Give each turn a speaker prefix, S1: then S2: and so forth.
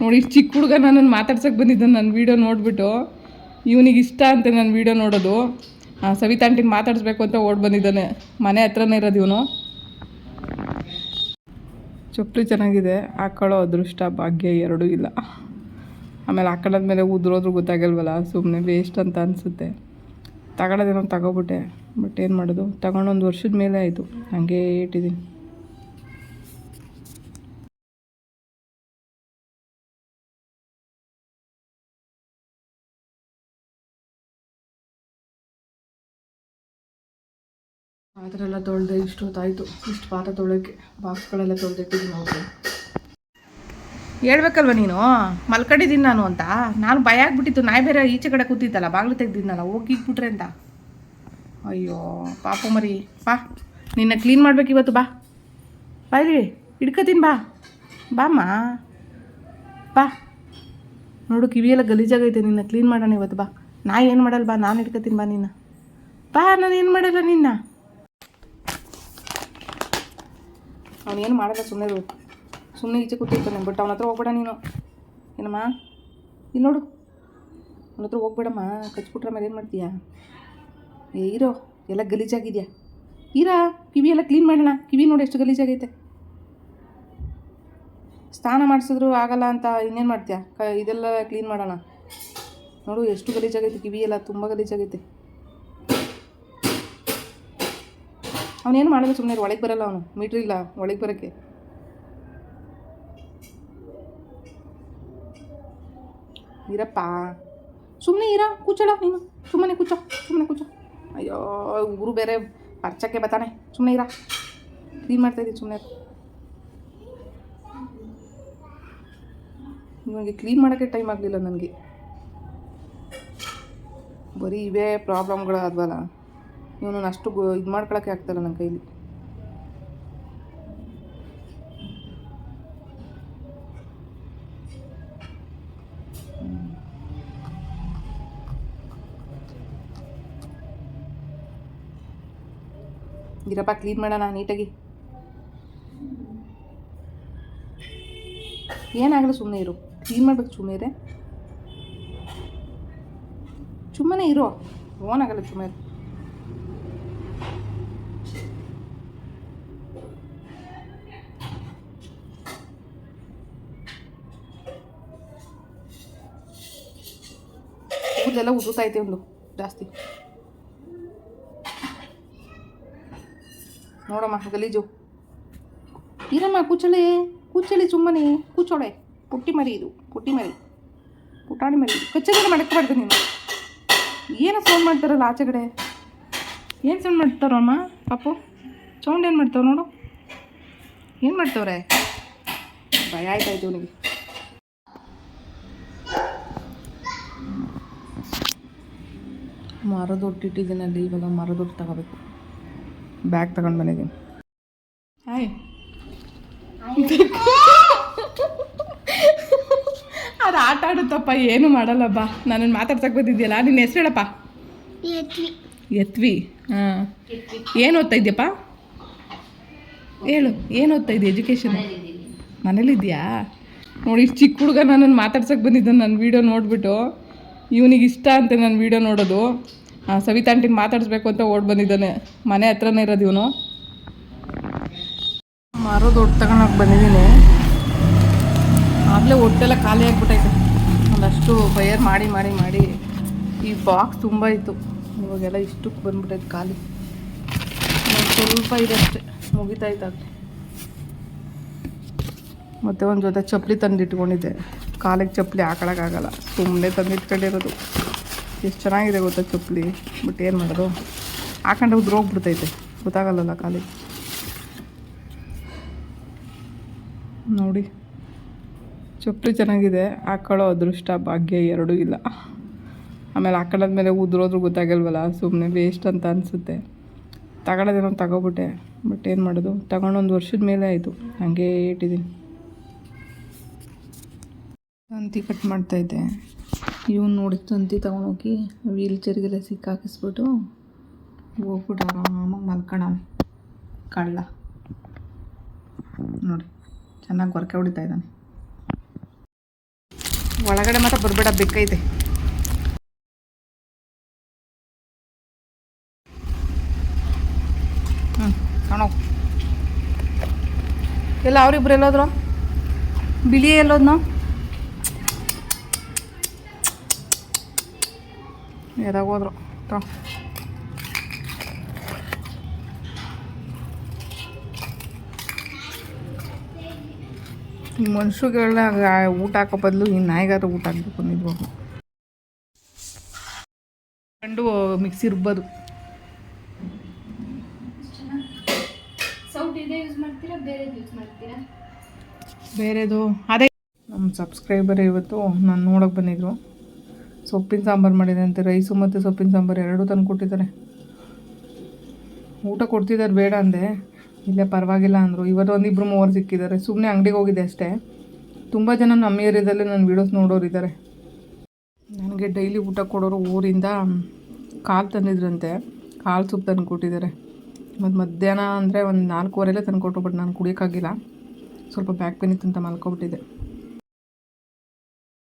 S1: ನೋಡಿ ಚಿಕ್ಕ ಹುಡುಗ ನನ್ನನ್ನು ಮಾತಾಡ್ಸಕ್ಕೆ ಬಂದಿದ್ದಾನೆ ನನ್ನ ವೀಡಿಯೋ ನೋಡಿಬಿಟ್ಟು, ಇವನಿಗೆ ಇಷ್ಟ ಅಂತ ನನ್ನ ವೀಡಿಯೋ ನೋಡೋದು. ಸವಿತಾ ಆಂಟಿಗೆ ಮಾತಾಡಿಸ್ಬೇಕು ಅಂತ ಓಡ್ ಬಂದಿದ್ದಾನೆ. ಮನೆ ಹತ್ರನೇ ಇರೋದು ಇವನು. ಚಪ್ಪಲಿ ಚೆನ್ನಾಗಿದೆ. ಹಾಕೊಳ್ಳೋ ಅದೃಷ್ಟ, ಭಾಗ್ಯ ಎರಡೂ ಇಲ್ಲ. ಆಮೇಲೆ ಹಾಕೊಳ್ಳೋದ್ಮೇಲೆ ಉದ್ರೋದ್ರೂ ಗೊತ್ತಾಗಲ್ವಲ್ಲ ಸುಮ್ಮನೆ ವೇಸ್ಟ್ ಅಂತ ಅನಿಸುತ್ತೆ. ತಗೊಳ್ಳೋದೇನೋ ತಗೋಬಿಟ್ಟೆ, ಬಟ್ ಏನು ಮಾಡೋದು? ತಗೊಂಡು ಒಂದು ವರ್ಷದ ಮೇಲೆ ಆಯಿತು. ಹಾಗೇ ಇಟ್ಟಿದ್ದೀನಿ ಪಾತ್ರೆ ಎಲ್ಲ ಇಷ್ಟು ಇಷ್ಟೊತ್ತಾಯಿತು. ಇಷ್ಟು ಪಾತ್ರೆ ತೊಳೆಯೋಕೆ ಬಾಕ್ಸ್ಗಳೆಲ್ಲ ತೊಳೆದಿಟ್ಟಿದ್ದೀನಿ ನೋಡಿ ಹೇಳ್ಬೇಕಲ್ವ ನೀನು? ಮಲ್ಕೊಂಡಿದ್ದೀನಿ ನಾನು ಅಂತ. ನಾನು ಭಯ ಆಗ್ಬಿಟ್ಟಿತ್ತು. ನಾಯಿ ಬೇರೆ ಈಚೆ ಕಡೆ ಕೂತಿದ್ದಲ್ಲ ಬಾಗಿಲು ತೆಗ್ದಿದ್ನಲ್ಲ ಹೋಗಿ ಇಟ್ಬಿಟ್ರೆ ಅಂತ. ಅಯ್ಯೋ, ಪಾಪ ಮರಿ. ಬಾ, ನಿನ್ನ ಕ್ಲೀನ್ ಮಾಡ್ಬೇಕು ಇವತ್ತು ಬಾ. ಬಾ ರೀ ಹಿಡ್ಕತೀನಿ ಬಾ. ಬಾಮ್ಮ. ಬಾ. ನೋಡು, ಕಿವಿಯೆಲ್ಲ ಗಲೀಜಾಗೈತೆ. ನಿನ್ನ ಕ್ಲೀನ್ ಮಾಡೋಣ ಇವತ್ತು ಬಾ. ನಾ ಏನು ಮಾಡಲ್ಲ, ಬಾ. ನಾನು ಹಿಡ್ಕತೀನಿ ಬಾ ನಿನ್ನ. ಬಾ, ನಾನು ಏನು ಮಾಡಲ್ಲ ನಿನ್ನ? ಅವನೇನು ಮಾಡಲ್ಲ ಸುಮ್ಮನೆ ಸುಮ್ಮನೆ ಈಚೆ ಕೂತಿರ್ತಾನೆ ಬಟ್ ಅವನ ಹತ್ರ ಹೋಗ್ಬೇಡ ನೀನು. ಏನಮ್ಮ? ಇಲ್ಲಿ ನೋಡು. ಅವನ ಹತ್ರ ಹೋಗ್ಬೇಡಮ್ಮ, ಕಚ್ಬಿಟ್ರೆ ಮೇಲೆ ಏನು ಮಾಡ್ತೀಯಾ? ಏ, ಇರೋ, ಎಲ್ಲ ಗಲೀಜಾಗಿದೆಯಾ? ಇರಾ, ಕಿವಿ ಎಲ್ಲ ಕ್ಲೀನ್ ಮಾಡೋಣ. ಕಿವಿ ನೋಡಿ ಎಷ್ಟು ಗಲೀಜಾಗೈತೆ. ಸ್ನಾನ ಮಾಡಿಸಿದ್ರು ಆಗಲ್ಲ ಅಂತ ಇನ್ನೇನು ಮಾಡ್ತೀಯಾ? ಇದೆಲ್ಲ ಕ್ಲೀನ್ ಮಾಡೋಣ. ನೋಡು, ಎಷ್ಟು ಗಲೀಜಾಗೈತೆ ಕಿವಿ ಎಲ್ಲ, ತುಂಬ ಗಲೀಜಾಗೈತೆ. ಅವನೇನು ಮಾಡೋದು ಸುಮ್ಮನೆ ಒಳಗೆ ಬರಲ್ಲ ಅವನು. ಮೀಟ್ರ್ ಇಲ್ಲ, ಒಳಗೆ ಬರೋಕ್ಕೆ. ಇರಪ್ಪ. ಸುಮ್ಮನೆ ಇರ, ಕೂಚಳ ನೀನು. ಸುಮ್ಮನೆ ಕೂಚೋ ಸುಮ್ಮನೆ ಕೂಚೋ. ಅಯ್ಯೋ, ಊರು ಬೇರೆ ಪರ್ಚಕ್ಕೆ ಬರ್ತಾನೆ. ಸುಮ್ಮನೆ ಇರ. ಕ್ಲೀನ್ ಮಾಡ್ತಾಯಿದ್ದೀನಿ ಸುಮ್ಮನೆ ನನಗೆ ಕ್ಲೀನ್ ಮಾಡೋಕ್ಕೆ ಟೈಮ್ ಆಗಲಿಲ್ಲ ನನಗೆ. ಬರೀ ಇವೇ ಪ್ರಾಬ್ಲಮ್ಗಳು ಆದ್ವಲ್ಲ ಇವನು ಅಷ್ಟು ಇದು ಮಾಡ್ಕೊಳಕ್ಕೆ ಆಗ್ತಾಯಿಲ್ಲ ನನ್ನ ಕೈಲಿ. ಇರಪ್ಪ ಕ್ಲೀನ್ ಮಾಡೋಣ ನೀಟಾಗಿ ಏನಾಗಲ್ಲ ಸುಮ್ಮನೆ ಇರು. ಕ್ಲೀನ್ ಮಾಡ್ಬೇಕು ಸುಮ್ಮನೆ ಇದೆ ಸುಮ್ಮನೆ ಇರೋ. ಓನಾಗಲ್ಲ ಸುಮ್ಮನೆ ಕೂದಲೆಲ್ಲ ಇದೆ ಒಂದು. ಜಾಸ್ತಿ. ನೋಡಮ್ಮ, ಗಲೀಜು. ಇರಮ್ಮ ಕೂಚಳೆ ಕೂಚಳಿ ಸುಮ್ಮನೆ. ಕೂಚೋಳೆ. ಪುಟ್ಟಿ ಮರಿ ಇದು. ಪುಟ್ಟಿ ಮರಿ. ಪುಟಾಣಿ ಮರಿ. ಕಚ್ಚಗಡೆ ಮಾಡಕ್ಬಾರ್ದು ನೀನು. ಏನೋ ಸೌಂಡ್ ಮಾಡ್ತಾರಲ್ಲ ಆಚೆಗಡೆ? ಏನು ಸೌಂಡ್ ಮಾಡ್ತಾರಮ್ಮ ಪಾಪು ಸೌಂಡ್ ಏನು ಮಾಡ್ತಾವ ನೋಡು. ಏನು ಮಾಡ್ತಾವ್ರೆ? ಭಯ ಆಯ್ತಾಯ್ತು ಇವನಿಗೆ ಮರದೊಟ್ಟು ಇಟ್ಟಿದ್ದೀನಲ್ಲಿ ಇವಾಗ ಮರದೊಟ್ಟು ತಗೋಬೇಕು. ಬ್ಯಾಗ್ ತಗೊಂಡು ಬಂದಿದ್ದೀನಿ. ಹಾಯ್ ಅದು ಆಟ ಆಡುತ್ತಪ್ಪ ಏನು ಮಾಡಲ್ಲ ಬಾ. ನನ್ನನ್ನು ಮಾತಾಡ್ಸಕ್ಕೆ ಬಂದಿದ್ಯಲ್ಲ ನಿನ್ನ ಹೆಸರು ಹೇಳಪ್ಪ. ಎತ್ವಿ ಹಾಂ. ಏನು ಓದ್ತಾ ಇದೆಯಪ್ಪ? ಹೇಳು ಏನು ಓದ್ತಾ ಇದೆಯಾ ಎಜುಕೇಷನ್ ಮನೇಲಿದ್ಯಾ ನೋಡಿ ಇಷ್ಟು ಚಿಕ್ಕ ಹುಡುಗ ನನ್ನನ್ನು ಮಾತಾಡ್ಸಕ್ಕೆ ಬಂದಿದ್ದೆ ನನ್ನ ವೀಡಿಯೋ ನೋಡಿಬಿಟ್ಟು. ಇವನಿಗೆ ಇಷ್ಟ ಅಂತ ನಾನು ವೀಡಿಯೋ ನೋಡೋದು. ಸವಿತಾ ಆಂಟಿಗೆ ಮಾತಾಡಿಸ್ಬೇಕು ಅಂತ ಓಡ್ ಬಂದಿದ್ದಾನೆ. ಮನೆ ಹತ್ರನೇ ಇರೋದು ಇವನು. ಮರದ ಒಟ್ಟು ತಗೊಂಡೋಗಿ ಬಂದಿದ್ದೀನಿ. ಆಗಲೇ ಹೊಟ್ಟೆಲ್ಲ ಖಾಲಿ ಆಗಿಬಿಟ್ಟೈತೆ ಒಂದಷ್ಟು ಫೈರ್ ಮಾಡಿ ಮಾಡಿ ಮಾಡಿ. ಈ ಬಾಕ್ಸ್ ತುಂಬ ಇತ್ತು. ಇವಾಗೆಲ್ಲ ಇಷ್ಟಕ್ಕೆ ಬಂದ್ಬಿಟ್ಟೈತೆ ಖಾಲಿ. ಸ್ವಲ್ಪ ಇದೆ ಅಷ್ಟೇ. ಮುಗಿತಾಯ್ತಾಗಲಿ ಮತ್ತು ಒಂದು ಜೊತೆ ಚಪ್ಪಲಿ ತಂದಿಟ್ಕೊಂಡಿದ್ದೆ. ಕಾಲಿಗೆ ಚಪ್ಪಲಿ ಹಾಕೊಳಕ್ಕಾಗಲ್ಲ. ಸುಮ್ಮನೆ ತಂದಿಟ್ಕೊಂಡಿರೋದು. ಎಷ್ಟು ಚೆನ್ನಾಗಿದೆ ಗೊತ್ತಾ ಚಪ್ಪಲಿ? ಬಟ್ ಏನು ಮಾಡೋದು? ಹಾಕೊಂಡ್ರೆ ಉದ್ರೋಗ್ಬಿಡ್ತೈತೆ ಗೊತ್ತಾಗಲ್ಲಲ್ಲ ಕಾಲಿಗೆ. ನೋಡಿ. ಚಪ್ಪಲಿ ಚೆನ್ನಾಗಿದೆ. ಹಾಕೊಳ್ಳೋ ಅದೃಷ್ಟ, ಭಾಗ್ಯ ಎರಡೂ ಇಲ್ಲ. ಆಮೇಲೆ ಹಾಕೊಳ್ಳೋದ್ಮೇಲೆ ಉದ್ರೋದ್ರೂ ಗೊತ್ತಾಗಲ್ವಲ್ಲ? ಸುಮ್ಮನೆ ವೇಸ್ಟ್ ಅಂತ ಅನಿಸುತ್ತೆ. ತಗೊಳ್ಳೋದೇನೋ ತಗೋಬಿಟ್ಟೆ. ಬಟ್ ಏನು ಮಾಡೋದು? ತಗೊಂಡು ಒಂದು ವರ್ಷದ ಮೇಲೆ ಆಯಿತು. ಹಾಗೇ ಇಟ್ಟಿದ್ದೀನಿ ತಂತಿ ಕಟ್ ಮಾಡ್ತಾಯಿದ್ದೆ ಇವನು ನೋಡಿ ತಂತಿ ತೊಗೊಂಡೋಗಿ ವೀಲ್ ಚೇರ್ಗೆಲ್ಲ ಸಿಕ್ಕಾಕಿಸ್ಬಿಟ್ಟು ಹೋಗ್ಬಿಟ್ಟು ಆರಾಮಾಗಿ ಮಲ್ಕೋಣ. ಕಳ್ಳ. ನೋಡಿ, ಚೆನ್ನಾಗಿ ಗೊರಕೆ ಹೊಡಿತಾ ಇದ್ದಾನೆ. ಒಳಗಡೆ ಮಾತ್ರ ಬರಬೇಡ, ಬೆಕ್ಕೈತೆ. ಹ್ಞೂ ಕಾಣೋ. ಎಲ್ಲ ಅವ್ರಿಬ್ರು ಎಲ್ಲೋದ್ರು? ಬಿಳಿ ಎಲ್ಲೋದ್ನೋ? ಎದಾಗ ಹೋದ್ರು ತೊ ಈ ಮನುಷ್ಯರುಗಳ ಊಟ ಹಾಕೋ ಬದಲು ಈ ನಾಯಿಗಾದ್ರೂ ಊಟ ಹಾಕಬೇಕು ನಿಜವಾಗ್ಲು ಕಂಡು ಮಿಕ್ಸಿ ರುಬ್ಬೋದು.
S2: ಬೇರೆದು.
S1: ಅದೇ ನಮ್ಮ ಸಬ್ಸ್ಕ್ರೈಬರ್ ಇವತ್ತು ನಾನು ನೋಡೋಕೆ ಬಂದಿದ್ರು. ಸೊಪ್ಪಿನ ಸಾಂಬಾರು ಮಾಡಿದೆ ಅಂತೆ. ರೈಸು ಮತ್ತು ಸೊಪ್ಪಿನ ಸಾಂಬಾರು ಎರಡೂ ತಂದು ಕೊಟ್ಟಿದ್ದಾರೆ. ಊಟ ಕೊಡ್ತಿದ್ದಾರೆ ಬೇಡ ಅಂದೆ. ಇಲ್ಲೇ ಪರವಾಗಿಲ್ಲ ಅಂದರು. ಇವತ್ತು ಒಂದಿಬ್ಬರು ಮೂವರು ಸಿಕ್ಕಿದ್ದಾರೆ. ಸುಮ್ಮನೆ ಅಂಗಡಿಗೆ ಹೋಗಿದ್ದೆ ಅಷ್ಟೇ. ತುಂಬ ಜನ ನಮ್ಮ ಏರಿಯಾದಲ್ಲೇ ನನ್ನ ವೀಡಿಯೋಸ್ ನೋಡೋರಿದ್ದಾರೆ. ನನಗೆ ಡೈಲಿ ಊಟ ಕೊಡೋರು ಊರಿಂದ ಕಾಲು ತಂದಿದ್ರಂತೆ. ಕಾಲು ಸೊಪ್ಪು ತಂದು ಕೊಟ್ಟಿದ್ದಾರೆ. ಮತ್ತು ಮಧ್ಯಾಹ್ನ ಅಂದರೆ ಒಂದು ನಾಲ್ಕೂವರೆಲ್ಲೇ ತಂದು ಕೊಟ್ಟರು, ಬಟ್ ನಾನು ಕುಡಿಯೋಕ್ಕಾಗಿಲ್ಲ. ಸ್ವಲ್ಪ ಬ್ಯಾಕ್ ಪೇನ್ ಅಂತ ಮಲ್ಕೊಬಿಟ್ಟಿದ್ದೆ.